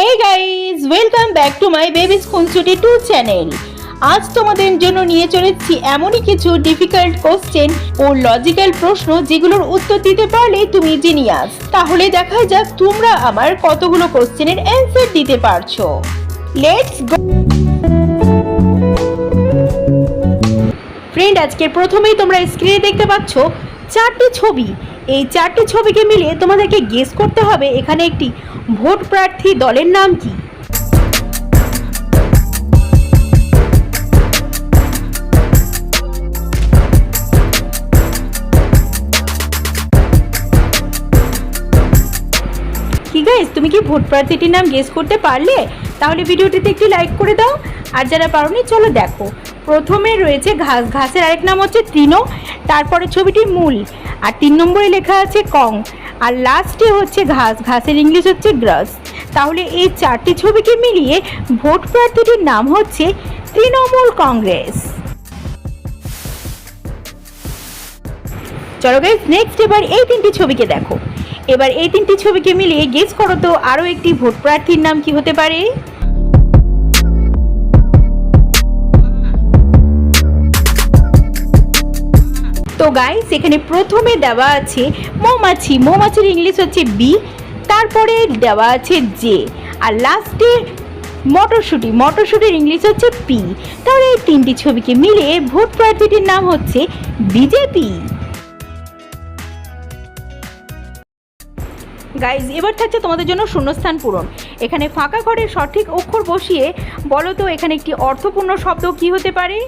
Hey guys welcome back to my babies Khunsuti to channel আজ তোমাদের জন্য নিয়ে চলেছি এমনই কিছু ডিফিকাল্ট কোশ্চেন ও লজিক্যাল প্রশ্ন যেগুলোর উত্তর দিতে পারলে তুমি জিনিয়াস তাহলে দেখা যাক তোমরা আমার কতগুলো কোশ্চেনের অ্যান্সার দিতে পারছ। লেটস গো ফ্রেন্ড আজকে প্রথমেই তোমরা স্ক্রিনে দেখতে পাচ্ছ চারটি ছবি। এই চারটি ছবিকে মিলিয়ে তোমাদেরকে গেস করতে হবে। এখানে একটি ভোট প্রার্থী দলের নাম কি? তুমি কি ভোট প্রার্থীটির নাম গেস করতে পারলে? তাহলে ভিডিওটিতে একটি লাইক করে দাও। আর যারা পারোনি, চলো দেখো। প্রথমে রয়েছে ঘাস, ঘাসের আরেক নাম হচ্ছে তৃণ। তারপরে ছবিটি মূল। আর তিন নম্বরে লেখা আছে কং, আর লাস্টে হচ্ছে ঘাস, ঘাসের ইংলিশ হচ্ছে গ্রাস। তাহলে এই চারটি ছবিকে মিলিয়ে ভোট প্রার্থীটির নাম হচ্ছে তৃণমূল কংগ্রেস। চলো গাইজ নেক্সট এবার এই তিনটি ছবিকে দেখো। এবার এই তিনটি ছবিকে মিলিয়ে গেস করো তো, আরও একটি ভোট প্রার্থীর নাম কি হতে পারে? তো গাইস এখানে প্রথমে দেওয়া আছে মৌমাছি। মৌমাছির ইংলিশ হচ্ছে বি তারপরে দেওয়া আছে জে আর লাস্টে মটরশুঁটি। মটরশুঁটির ইংলিশ হচ্ছে পি তাহলে এই তিনটি ছবিকে মিলিয়ে ভোট প্রার্থীটির নাম হচ্ছে বিজেপি গাইজ এবার থাকছে তোমাদের জন্য শূন্যস্থান পূরণ। এখানে ফাঁকা ঘরের সঠিক অক্ষর বসিয়ে বলো তো, এখানে একটি অর্থপূর্ণ শব্দ কি হতে পারে?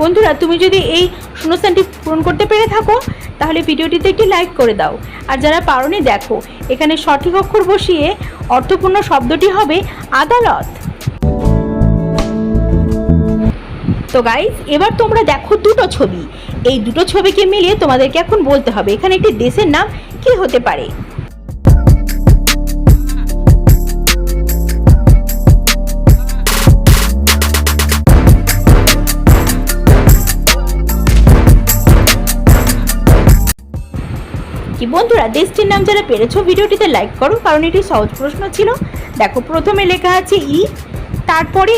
বন্ধুরা, তুমি যদি এই শূন্যস্থানটি পূরণ করতে পেরে থাকো, তাহলে ভিডিওটিতে একটি লাইক করে দাও। আর যারা পারোনি, দেখো, এখানে সঠিক অক্ষর বসিয়ে অর্থপূর্ণ শব্দটি হবে আদালত। তো গাইজ এবার তোমরা দেখো দুটো ছবি। এই দুটো ছবিকে মিলিয়ে তোমাদেরকে এখন বলতে হবে, এখানে একটি দেশের নাম কি হতে পারে? কি বন্ধুরা, দেশটির নাম যারা পেরেছ, ভিডিওটিতে লাইক করো, কারণ এটি সহজ প্রশ্ন ছিল। দেখো, প্রথমে লেখা আছে ই, তারপরে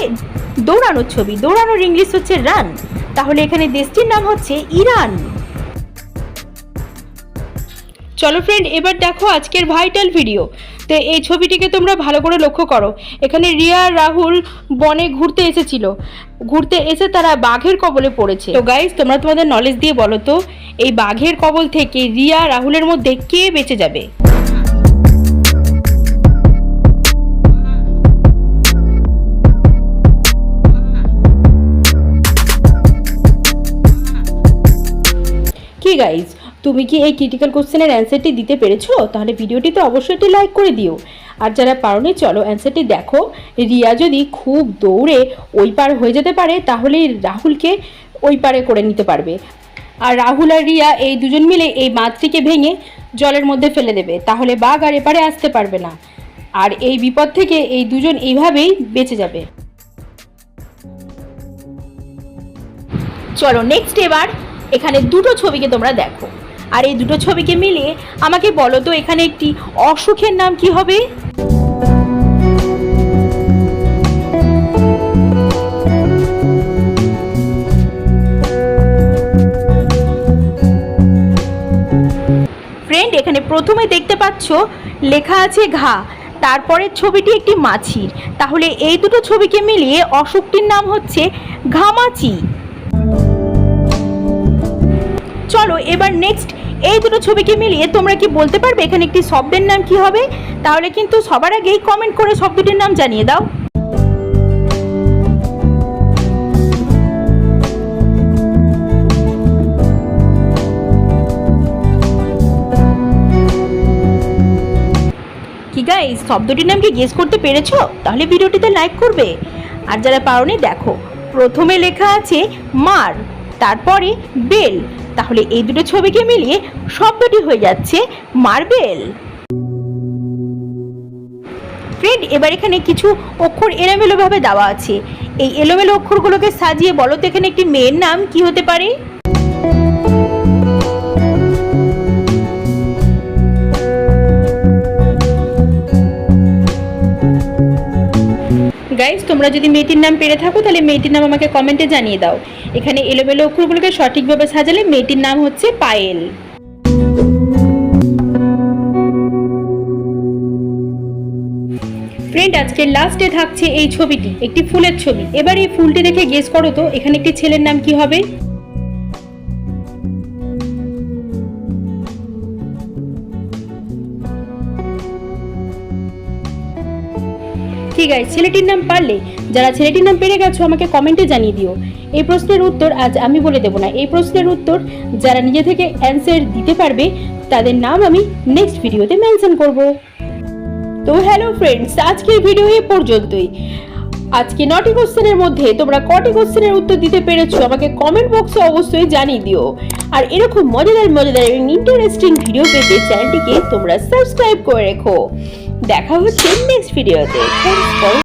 দৌড়ানোর ছবি। দৌড়ানোর ইংলিশ হচ্ছে রান তাহলে এখানে দেশটির নাম হচ্ছে ইরান। চলো ফ্রেন্ড এবার দেখো আজকের ভাইটাল ভিডিও তো এই ছবিটিকে তোমরা ভালো করে লক্ষ্য করো। এখানে রিয়া, রাহুল বনে ঘুরতে এসেছিল। ঘুরতে এসে তারা বাঘের কবলে পড়েছে। তো গাইজ তোমরা তোমাদের নলেজ দিয়ে বলো তো, এই বাঘের কবল থেকে রিয়া, রাহুলের মধ্যে কে বেঁচে যাবে? কি গাইজ তুমি কি এই ক্রিটিক্যাল কোশ্চেনের অ্যান্সারটি দিতে পেরেছ? তাহলে ভিডিওটিতে অবশ্যই একটি লাইক করে দিও। আর যারা পারোনি, চলো অ্যান্সারটি দেখো। রিয়া যদি খুব দৌড়ে ওই পার হয়ে যেতে পারে তাহলে রাহুলকে ওই পারে করে নিতে পারবে। আর রাহুল আর রিয়া এই দুজন মিলে এই বাঁধটিকে ভেঙে জলের মধ্যে ফেলে দেবে। তাহলে বাঘ আর এপারে আসতে পারবে না। আর এই বিপদ থেকে এই দুজন এইভাবেই বেঁচে যাবে। চলো নেক্সট এবার এখানে দুটো ছবিকে তোমরা দেখো। আর এই দুটো ছবিকে মিলিয়ে আমাকে বলো তো এখানে একটি অসুখের নাম কি হবে? ফ্রেন্ড এখানে প্রথমে দেখতে পাচ্ছ, লেখা আছে ঘা, তারপরের ছবিটি একটি মাছির। তাহলে এই দুটো ছবিকে মিলিয়ে অসুখটির নাম হচ্ছে ঘামাচি। চলো, এবার নেক্সট এই দুটো ছবিকে মিলিয়ে তোমরা কি বলতে পারবে এখানে একটি শব্দের নাম কি হবে? তাহলে কিন্তু সবার আগেই কমেন্ট করে শব্দটির নাম জানিয়ে দাও। কি শব্দটির নাম কি গেস করতে পেরেছ? তাহলে ভিডিওটিতে লাইক করবে। আর যারা পারোনি, দেখো। প্রথমে লেখা আছে মার, তারপরে বেল। তাহলে এই দুটো ছবিকে মিলিয়ে শব্দটি হয়ে যাচ্ছে মার্বেল। ফ্রেন্ড এবার এখানে কিছু অক্ষর এলোমেলোভাবে দেওয়া আছে। এই এলোমেলো অক্ষরগুলোকে সাজিয়ে বলো তো এখানে একটি মেয়ের নাম কি হতে পারে? তোমরা যদি মেয়েটির নাম পেরে থাকো, তাহলে মেয়েটির নাম আমাকে কমেন্টে জানিয়ে দাও। এখানে এলোমেলো অক্ষরগুলোকে সঠিকভাবে সাজালে মেয়েটির নাম হচ্ছে পায়েল। ফ্রেন্ড আজকে লাস্টে থাকছে এই ছবিটি, একটি ফুলের ছবি। এবার এই ফুলটি দেখে গেস করো তো, এখানে একটি ছেলের নাম কি হবে? ঠিক আছে, ছেলেটির নাম পারলে, যারা ছেলেটির নাম পেরে গেছো, আমাকে কমেন্টে জানিয়ে দিও। এই প্রশ্নের উত্তর আজ আমি বলে দেবো না। এই প্রশ্নের উত্তর যারা নিজে থেকে অ্যান্সার দিতে পারবে, তাদের নাম আমি নেক্সট ভিডিওতে মেনশন করব। তো হ্যালো ফ্রেন্ডস আজকের ভিডিও এ পর্যন্তই। আজকে নটি কোশ্চেনের মধ্যে তোমরা কটি কোশ্চেনের উত্তর দিতে পেরেছ, আমাকে কমেন্ট বক্সে অবশ্যই জানিয়ে দিও। আর এরকম মজাদার মজাদার ইন্টারেস্টিং ভিডিও পেতে চ্যানেলটিকে তোমরা সাবস্ক্রাইব করে রেখো। দেখা হচ্ছে নেক্সট ভিডিওতে থ্যাংকস ফর